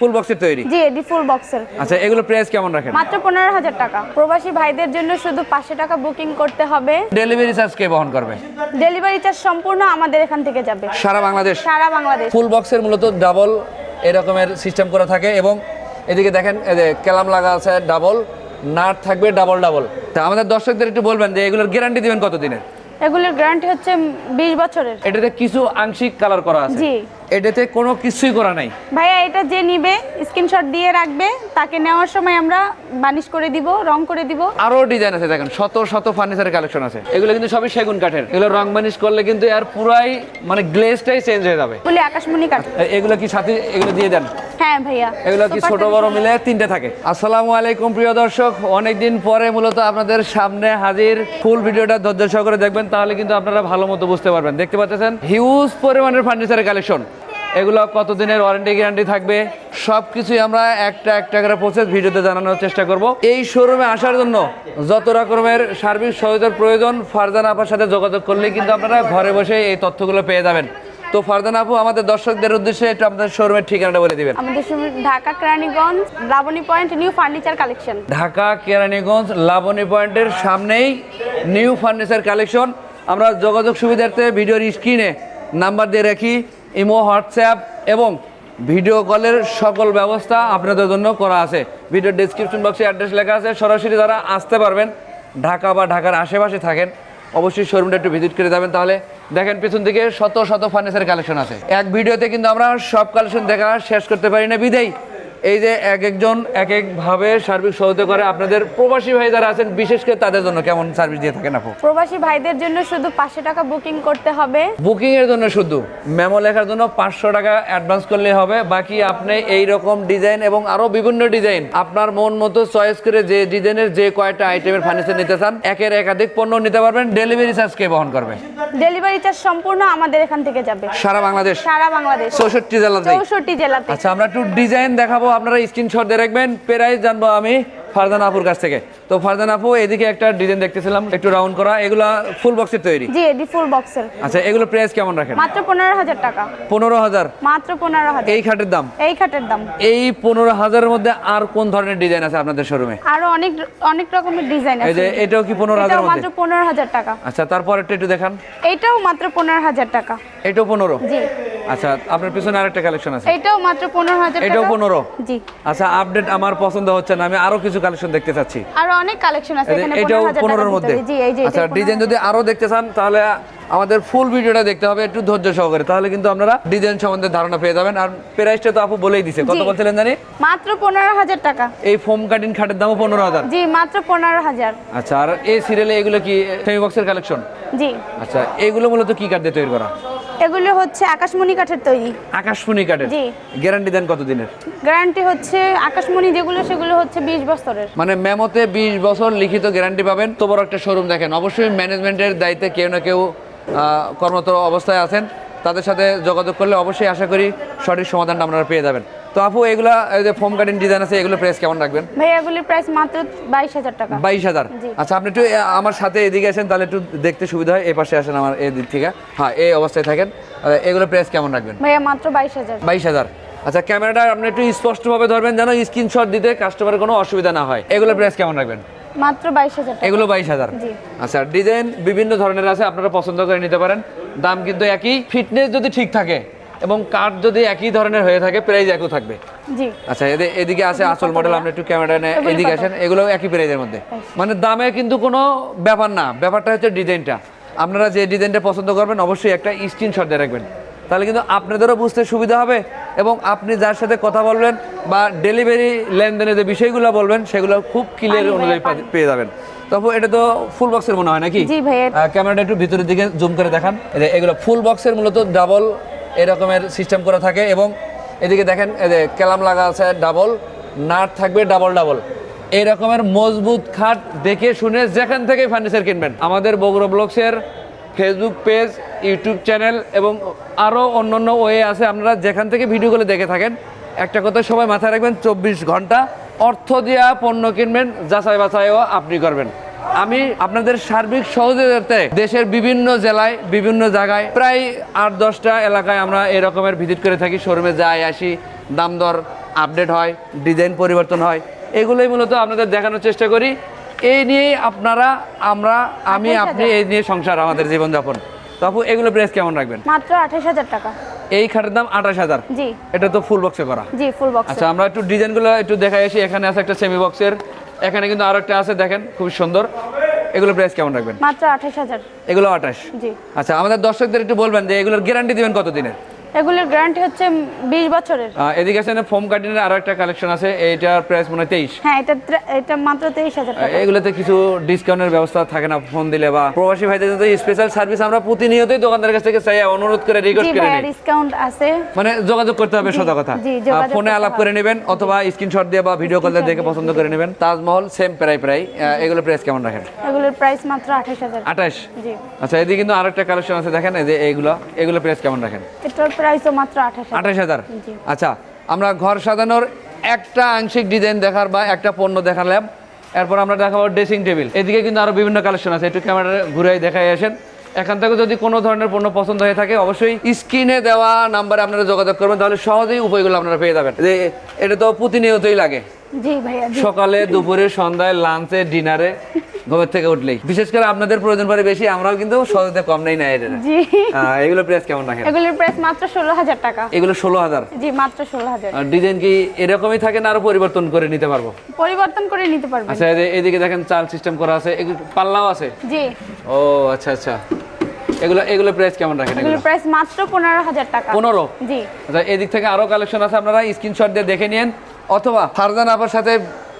ফুল বক্সের তৈরি? জি এডি ফুল বক্সের আচ্ছা এগুলো প্রাইস কেমন রাখেন? মাত্র পনেরো হাজার টাকা। প্রবাসী ভাইদের জন্য শুধু পাঁচশো টাকা বুকিং করতে হবে। ডেলিভারি চার্জ কে বহন করবে? ডেলিভারি চার্জ সম্পূর্ণ আমাদের এখান থেকে যাবে। সারা বাংলাদেশ? সারা বাংলাদেশ। ফুল বক্সের মূলত ডাবল এরকমের সিস্টেম করা থাকে এবং এদিকে দেখেন এই যে ক্যালাম লাগা আছে ডাবল নাট থাকবে ডাবল ডাবল তা আমাদের দর্শকদের একটু বলবেন যে এগুলোর গ্যারান্টি দিবেন কত দিনের এগুলোর গ্যারান্টি হচ্ছে বিশ বছরের। এটাতে কিছু আংশিক কালার করা আছে। জি। এটাতে কোনো কিছুই করা নাই। ভাইয়া এটা যে নিবে স্ক্রিনশট দিয়ে রাখবে তাকে নেওয়ার সময় আমরা বানিশ করে দিব রং করে দিব। আরও ডিজাইন আছে দেখেন শত শত ফার্নিচারের কালেকশন আছে। এগুলো কিন্তু সবই সেগুন কাঠের। এগুলো রং বানিশ করলে কিন্তু আর পুরাই মানে গ্লেজটাই চেঞ্জ হয়ে যাবে। বলি আকাশমণি কাঠ। এগুলো কি সাথে এগুলো দিয়ে দেন? হ্যাঁ ভাইয়া। এগুলো কি ছোট বড় মিলে তিনটে থাকে। আসসালামু আলাইকুম প্রিয় দর্শক। অনেকদিন পরে মূলত আপনাদের সামনে হাজির। ফুল ভিডিওটা ধৈর্য সহকারে দেখবেন তাহলে কিন্তু আপনারা ভালো মতো বুঝতে পারবেন। দেখতে পাচ্ছেন হিউজ পরিমাণের ফার্নিচারের কালেকশন এগুলো কতদিনের ওয়ারেন্টি গ্যারান্টি থাকবে? সব কিছুই আমরা একটা একটা করে প্রসেস ভিডিওতে জানানোর চেষ্টা করব। এই শোরুমে আসার জন্য যত রকমের সার্ভিস সহায়তার প্রয়োজন ফারজান আপার সাথে যোগাযোগ করলে কিন্তু আপনারা ঘরে বসে এই তথ্যগুলো পেয়ে যাবেন। তো ফারজান আপু আমাদের দর্শকদের উদ্দেশ্যে একটু আপনাদের শোরুমের ঠিকানাটা বলে দিবেন। আমাদের showroom Dhaka Keraniganj Laboni point new furniture collection Dhaka Keraniganj Laboni পয়েন্টের সামনেই নিউ ফার্নিচার কালেকশন আমরা যোগাযোগ সুবিধার্থে ভিডিওর স্ক্রিনে নাম্বার দিয়ে রাখি। ইমো, হোয়াটসঅ্যাপ এবং ভিডিও কলের সকল ব্যবস্থা আপনাদের জন্য করা আছে। ভিডিও ডিসক্রিপশন বক্সে অ্যাড্রেস লেখা আছে। সরাসরি যারা আসতে পারবেন, ঢাকা বা ঢাকার আশেপাশে থাকেন, অবশ্যই শোরুমটা একটু ভিজিট করে যাবেন। তাহলে দেখেন পিছন দিকে শত শত ফার্নিচার কালেকশন আছে। এক ভিডিওতে কিন্তু আমরা সব কালেকশন দেখা শেষ করতে পারি না। বিদেই এই যে এক একজন এক একভাবে সার্ভিস সহযোগিতা করে আপনাদের প্রবাসী ভাই যারা আছেন বিশেষ করে তাদের জন্য কেমন সার্ভিস দিয়ে থাকেন আপু? প্রবাসী ভাইদের জন্য শুধু পাঁচশো টাকা বুকিং করতে হবে। বুকিং এর জন্য শুধু। মেমো লেখার জন্য পাঁচশো টাকা অ্যাডভান্স করলে হবে। বাকি আপনি এই রকম ডিজাইন এবং আরও বিভিন্ন ডিজাইন আপনার মন মতো চয়েস করে যে ডিজাইনের যে কয়টা আইটেমের ফার্নিচার নিতে চান একের একাধিক পণ্য নিতে পারবেন। ডেলিভারি চার্জ কে বহন করবে? ডেলিভারি চার্জ সম্পূর্ণ আমাদের এখান থেকে যাবে। সারা বাংলাদেশ? সারা বাংলাদেশ। চৌষট্টি জেলাতে চৌষট্টি জেলাতে। আচ্ছা আমরা একটু ডিজাইন দেখাবো আপনারা স্ক্রিনশট দিয়ে রাখবেন প্রাইস জানব আমি। ফারদান আপুর কাছ থেকে। তো ফারদান আপু এদিকে একটা ডিজাইন দেখতেছিলাম একটু রাউন্ড করা এগুলা ফুল বক্সের তৈরি? জি এডি ফুল বক্সের আচ্ছা এগুলো প্রাইস কেমন রাখেন? মাত্র পনেরো হাজার টাকা। পনেরো হাজার? মাত্র পনেরো হাজার। এই খাটের দাম? এই খাটের দাম। এই পনেরো হাজারের মধ্যে আর কোন ধরনের ডিজাইন আছে আপনাদের শোরুমে আরও অনেক অনেক রকমের ডিজাইন আছে এই যে এটাও কি পনেরো এটাও হাজার মধ্যে? মাত্র পনেরো হাজার টাকা। আচ্ছা তারপর একটা একটু দেখান। এটাও মাত্র পনেরো হাজার টাকা। এটাও পনেরো? জি। আচ্ছা আপনার পিছনে আরেকটা কালেকশন আছে। এটাও মাত্র পনেরো হাজার এটাও টাকা। পনেরো? জি। আচ্ছা আপডেট আমার পছন্দ হচ্ছে না আমি আরও কিছু কালেকশন দেখতে চাচ্ছি। আরও অনেক কালেকশন আছে এখানে এটাও পনেরো হাজার পনেরোর টাকার মধ্যে জি এই যে আচ্ছা ডিজাইন যদি আরও দেখতে চান তাহলে আমাদের ফুল ভিডিওটা দেখতে হবে একটু ধৈর্য সহকারে। তাহলে কিন্তু আপনারা ডিজাইন সম্বন্ধে ধারণা পেয়ে যাবেন। আর প্রাইসটা তো আপু বলেই দিছে। কত। বলছিলেন জানি? মাত্র পনেরো হাজার টাকা। এই ফোম কাটিং খাটের দামও পনেরো হাজার। জি মাত্র পনেরো হাজার। আচ্ছা আর এই সিরিয়ালে এগুলো কি সেমি বক্সের কালেকশন জি। আচ্ছা এগুলো মূলত কি কাঠ দিয়ে তৈরি করা? এগুলো হচ্ছে আকাশমণি কাঠের তৈরি। আকাশমণি কাঠের? জি। গ্যারান্টি দেন কত দিনের গ্যারান্টি হচ্ছে আকাশমণি যেগুলো সেগুলো হচ্ছে বিশ বছরের। মানে মেমোতে বিশ বছর লিখিত গ্যারান্টি পাবেন। তো বড় একটা শোরুম দেখেন। অবশ্যই ম্যানেজমেন্টের দায়িত্বে কেউ না কেউ কর্মরত অবস্থায় আছেন। তাদের সাথে যোগাযোগ করলে অবশ্যই আশা করি সঠিক সমাধানটা আপনারা পেয়ে যাবেন। তো আপু এগুলা যে ফোম কাটিং ডিজাইন আছে এগুলো প্রাইস কেমন রাখবেন? ভাই এগুলির প্রাইস মাত্র বাইশ হাজার টাকা। বাইশ হাজার? জি। আচ্ছা আপনি একটু আমার সাথে এদিকে আসেন তাহলে একটু দেখতে সুবিধা হয় এই পাশে আসেন আমার এই দিক থেকে। হ্যাঁ এই অবস্থায় থাকেন। এগুলো প্রাইস কেমন রাখবেন? ভাইয়া মাত্র বাইশ হাজার। আচ্ছা ক্যামেরাটা আপনি একটু স্পষ্টভাবে ধরবেন যেন স্ক্রিনশট দিতে কাস্টমারের কোনো অসুবিধা না হয়। এগুলো প্রাইস কেমন রাখবেন? মাত্র বাইশ হাজার এগুলো বাইশ হাজার। জি। আচ্ছা ডিজাইন বিভিন্ন ধরনের আছে আপনারা পছন্দ করে নিতে পারেন। দাম কিন্তু একই। ফিটনেস যদি ঠিক থাকে এবং কাঠ যদি একই ধরনের হয়ে থাকে প্রাইস একই থাকবে। জি। আচ্ছা এদি- এদিকে আছে আসল মডেল আপনি একটু ক্যামেরা নিয়ে এগুলো এদিকে? আসেন এগুলো একই প্রাইজের মধ্যে। মানে দামে কিন্তু কোনো ব্যাপার না ব্যাপারটা হচ্ছে ডিজাইনটা। আপনারা যে ডিজাইনটা পছন্দ করবেন অবশ্যই একটা স্ক্রিনশট দিয়ে রাখবেন। তাহলে কিন্তু আপনাদেরও বুঝতে সুবিধা হবে এবং আপনি যার সাথে কথা বলবেন বা ডেলিভারি লেনদেনের যে বিষয়গুলো বলবেন সেগুলো খুব ক্লিয়ার অনুযায়ী পেয়ে যাবেন। তবে এটা তো ফুল বক্সের মনে হয় নাকি। ক্যামেরাটা একটু ভিতরের দিকে জুম করে দেখান। এগুলো ফুল বক্সের মূলত ডাবল এরকমের সিস্টেম করা থাকে এবং এদিকে দেখেন ক্যালাম লাগা আছে ডাবল নাট থাকবে ডাবল ডাবল এই রকমের মজবুত খাট দেখে শুনে যেখান থেকে ফার্নিচার কিনবেন। আমাদের বগুড়া ব্লগসের ফেসবুক পেজ ইউটিউব চ্যানেল এবং আরও অন্য অন্য ওয়ে আছে, আপনারা যেখান থেকে ভিডিওগুলো দেখে থাকেন। একটা কথা সবাই মাথায় রাখবেন, চব্বিশ ঘণ্টা অর্থ দিয়া পণ্য কিনবেন যাচাই বাছাইও আপনি করবেন। আমি আপনাদের সার্বিক সহযোগিতায় দেশের বিভিন্ন জেলায় বিভিন্ন জায়গায় প্রায় আট দশটা এলাকায় আমরা এই রকমের ভিজিট করে থাকি। শোরুমে যাই আসি দাম দর আপডেট হয় ডিজাইন পরিবর্তন হয়। এগুলোই মূলত আপনাদের দেখানোর চেষ্টা করি। এই নিয়েই আপনারা আমরা আমি আপনি এই নিয়ে সংসার আমাদের জীবনযাপন। তো আপু এগুলো প্রাইস কেমন রাখবেন? মাত্র আঠাশ হাজার টাকা। এই খাটের দাম আঠাশ হাজার। জি। এটা তো ফুল বক্সে করা জি ফুল বক্স আচ্ছা আমরা একটু ডিজাইনগুলো একটু দেখাই আসি। এখানে আছে একটা সেমি বক্সের এখানে কিন্তু আরও একটা আছে দেখেন খুব সুন্দর। এগুলো প্রাইস কেমন রাখবেন? মাত্র আঠাশ হাজার। এগুলো আঠাশ? জি। আচ্ছা আমাদের দর্শকদের একটু বলবেন যে এগুলোর গ্যারান্টি দিবেন কত দিনের এগুলোর গ্যারান্টি হচ্ছে বিশ বছরের। এদিকে আছে ফোম কাটিনের আরও একটা কালেকশন আছে এইটার প্রাইস মনে হয় তেইশ। হ্যাঁ এটা এটা মাত্র তেইশ হাজার টাকা। এগুলোতে কিছু ডিসকাউন্টের ব্যবস্থা থাকে না ফোন দিলে বা প্রবাসী ভাইদের জন্য স্পেশাল সার্ভিস আমরা প্রতিনিয়তই দোকানদারের কাছ থেকে চাই অনুরোধ করে রিকোয়েস্ট করে নিই। ডিসকাউন্ট আছে। মানে যোগাযোগ করতে হবে সদা কথা। ফোনে আলাপ করে নেবেন অথবা স্ক্রিনশট দিয়ে বা ভিডিও কল দিয়ে দেখে পছন্দ করে নেবেন। তাজমহল সেম প্রায় প্রায়। এগুলো প্রাইস কেমন রাখেন? এগুলোর প্রাইস মাত্র আঠাশ হাজার। আঠাশ? জি। আচ্ছা এদিকে কিন্তু আরেকটা কালেকশন আছে দেখেন এই যে এগুলো প্রাইস কেমন রাখেন? এটার প্রাইসও মাত্র আঠাশ হাজার। আঠাশ হাজার? আচ্ছা আমরা ঘর সাজানোর একটা আংশিক ডিজাইন দেখার বা একটা পণ্য দেখালাম। এরপর আমরা দেখাবো ড্রেসিং টেবিল এদিকে কিন্তু আরও বিভিন্ন কালেকশন আছে একটু ক্যামেরা ঘুরে দেখাই আসেন। এখান থেকে যদি কোনো ধরনের পণ্য পছন্দ হয়ে থাকে অবশ্যই স্ক্রিনে দেওয়া নাম্বারে আপনারা যোগাযোগ করবেন তাহলে সহজেই উপায়গুলো আপনারা পেয়ে যাবেন। যে এটা তো প্রতিনিয়তই লাগে। সকালে দুপুরে সন্ধ্যায় লাঞ্চে ডিনারে ঘুমের থেকে উঠলেই। বিশেষ করে আপনাদের প্রয়োজন পড়ে বেশি আমরাও কিন্তু সহজে কম নেই না এটা জি। এগুলো প্রাইস কেমন রাখেন? এগুলোর প্রাইস মাত্র ষোলো হাজার টাকা। এগুলো ষোলো হাজার? জি মাত্র ষোলো হাজার। আর ডিজাইন কি এরকমই থাকে না আরও পরিবর্তন করে নিতে পারব? পরিবর্তন করে নিতে পারবেন। আচ্ছা এইদিকে দেখেন চাল সিস্টেম করা আছে এগুলো পাল্লাও আছে? জি। ও আচ্ছা আচ্ছা। এগুলো এগুলো প্রাইস কেমন রাখেন এগুলো? প্রাইস মাত্র পনেরো হাজার টাকা। পনেরো? জি। আচ্ছা এদিক থেকে আরও কালেকশন আছে আপনারা স্ক্রিনশট দিয়ে দেখে নিন অথবা ফারজান আপার সাথে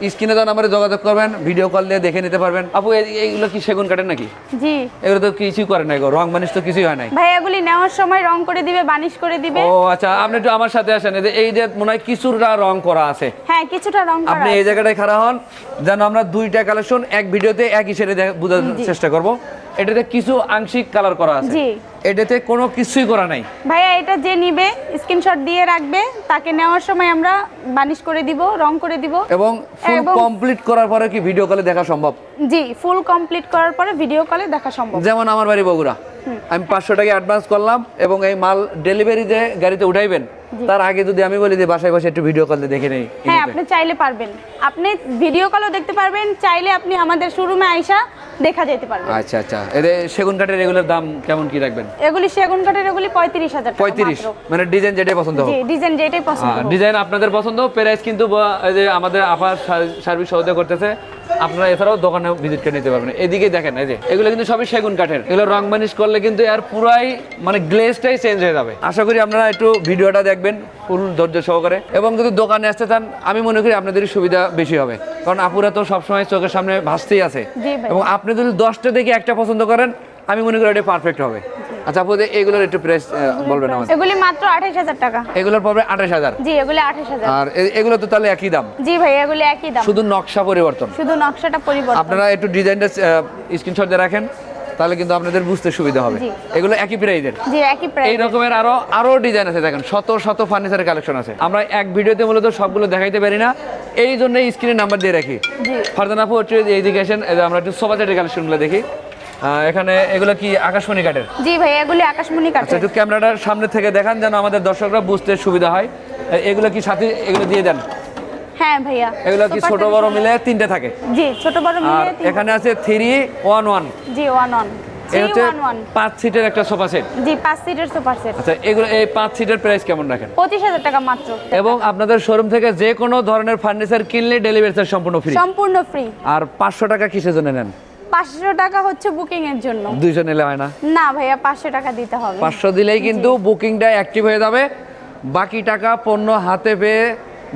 স্ক্রিনে দেওয়া নাম্বারে যোগাযোগ করবেন ভিডিও কল দিয়ে দেখে নিতে পারবেন। আপু এইগুলো কি সেগুন কাটেন নাকি? জি। এগুলো তো কিছু করে নাই গো রং মানিস তো কিছুই হয় নাই। ভাই এগুলি নেওয়ার সময় রং করে দিবে বানিশ করে দিবে। ও আচ্ছা আপনি একটু আমার সাথে আসেন এই যে- মনে হয় কিছুটা রং করা আছে। হ্যাঁ কিছুটা রং করা আপনি এই। জায়গাটায় খাড়া হন যেন আমরা দুইটা কালেকশন এক ভিডিওতে এক হিসেবে বোঝানোর বোঝার চেষ্টা করব। এটাতে কিছু আংশিক কালার করা আছে। জি। এটাতে কোনো কিছুই করা নাই। ভাইয়া এটা যে নিবে স্ক্রিনশট দিয়ে রাখবে তাকে নেওয়ার সময় আমরা বানিশ করে দিব রং করে দিব। এবং ফুল কমপ্লিট করার পরে কি ভিডিও কলে দেখা সম্ভব? জি ফুল কমপ্লিট করার পরে ভিডিও কলে দেখা সম্ভব। যেমন আমার বাড়ি বগুড়া। আমি পাঁচশো টাকা অ্যাডভান্স করলাম এবং এই মাল ডেলিভারি যে গাড়িতে উঠাইবেন তার আগে যদি আমি বলি যে বাসায় বসে একটু ভিডিও কল দেখে নেই হ্যাঁ আপনি চাইলে পারবেন। আপনি ভিডিও কলও দেখতে পারবেন চাইলে আপনি আমাদের শোরুমে আইসা দেখা যেতে পারবে। আচ্ছা আচ্ছা। এদের সেগুন কাঠের এগুলোর দাম কেমন কি রাখবেন? এগুলি সেগুন কাঠের এগুলি পঁয়ত্রিশ হাজার টাকা পঁয়ত্রিশ। মাত্র। মানে ডিজাইন যেটাই পছন্দ জি ডিজাইন যেটাই পছন্দ ডিজাইন আপনাদের পছন্দ প্রাইস কিন্তু যে আমাদের আপার সার্ভিস সহযোগিতা করতেছে। আপনারা এছাড়াও দোকানে ভিজিট করে নিতে পারবেন। এদিকে দেখেন এই যে এগুলো কিন্তু সবই সেগুন কাঠের। এগুলো রং মানিশ করলে কিন্তু এর পুরাই মানে গ্লেজটাই চেঞ্জ হয়ে যাবে। আশা করি আপনারা একটু ভিডিওটা দেখবেন ফুল ধৈর্য সহকারে। এবং যদি দোকানে আসতে চান আমি মনে করি আপনাদেরই সুবিধা বেশি হবে। কারণ আপুরা তো সবসময় চোখের সামনে ভাসতেই আছে। এবং আপনি যদি দশটা দেখে একটা পছন্দ করেন আমি মনে করি এটা পারফেক্ট হবে। আচ্ছা আপু এগুলোর একটু প্রাইস বলবেন আমাদের এগুলি মাত্র আঠাশ হাজার টাকা। এগুলোর পড়বে আঠাশ হাজার? জি এগুলি আঠাশ হাজার। আর এগুলো তো তাহলে একই দাম? জি ভাই এগুলি একই দাম। শুধু নকশা পরিবর্তন? শুধু নকশাটা পরিবর্তন। আপনারা একটু ডিজাইনটা স্ক্রিনশট দিয়ে রাখেন তাহলে কিন্তু আপনাদের বুঝতে সুবিধা হবে। এগুলো একই প্রাইজের জি একই প্রাইস এই রকমের আরও আরও ডিজাইন আছে দেখেন শত শত ফার্নিচারের কালেকশন আছে। আমরা এক ভিডিওতে মূলত সবগুলো দেখাইতে পারি না এই জন্য স্ক্রিনে নাম্বার দিয়ে রাখি। জি। ফারদান আপু হচ্ছে এইদিকে আসেন এই যে আমরা একটু সোফা সেটের কালেকশনগুলো দেখি। এখানে এগুলো কি আকাশমণি কাঠের? জি ভাই এগুলি আকাশমণি আচ্ছা একটু ক্যামেরাটার সামনে থেকে দেখান যেন আমাদের দর্শকরা বুঝতে সুবিধা হয়। এগুলো কি সাথে এগুলো দিয়ে দেন? হ্যাঁ ভাইয়া এগুলো কি ছোট বড় মিলে তিনটে থাকে? জি ছোট বড় মিলে এখানে আছে three one one. G one one. এই হচ্ছে ওয়ান ওয়ান। পাঁচ সিটের একটা সোফা সেট। জি পাঁচ সিটের সুপার সেট। আচ্ছা এগুলো এই পাঁচ সিটের প্রাইস কেমন রাখেন? পঁচিশ হাজার টাকা মাত্র। এবং আপনাদের শোরুম থেকে যে কোনো ধরনের ফার্নিচার কিনলে ডেলিভারি সম্পূর্ণ ফ্রি সম্পূর্ণ ফ্রি আর পাঁচশো টাকা কিসের জন্য নেন? পাঁচশো টাকা হচ্ছে বুকিং এর জন্য। দুইশো নিলে হয় না? না ভাইয়া পাঁচশো টাকা দিতে হবে। পাঁচশো দিলেই কিন্তু বুকিংটা অ্যাক্টিভ হয়ে যাবে। বাকি টাকা পণ্য হাতে পেয়ে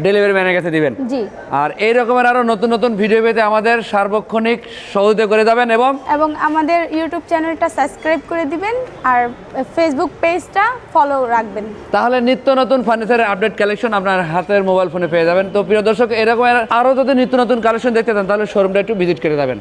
ডেলিভারি ম্যানের কাছে দিবেন। জি। আর এই রকমের আরও নতুন নতুন ভিডিও পেতে আমাদের সার্বক্ষণিক সহযোগিতা করে যাবেন এবং এবং আমাদের ইউটিউব চ্যানেলটা সাবস্ক্রাইব করে দিবেন আর ফেসবুক পেজটা ফলো রাখবেন। তাহলে নিত্য নতুন ফার্নিচারের আপডেট কালেকশন আপনার হাতের মোবাইল ফোনে পেয়ে যাবেন। তো প্রিয় দর্শক এরকম আরও যদি নিত্য নতুন কালেকশন দেখতে চান তাহলে শোরুমটা একটু ভিজিট করে যাবেন।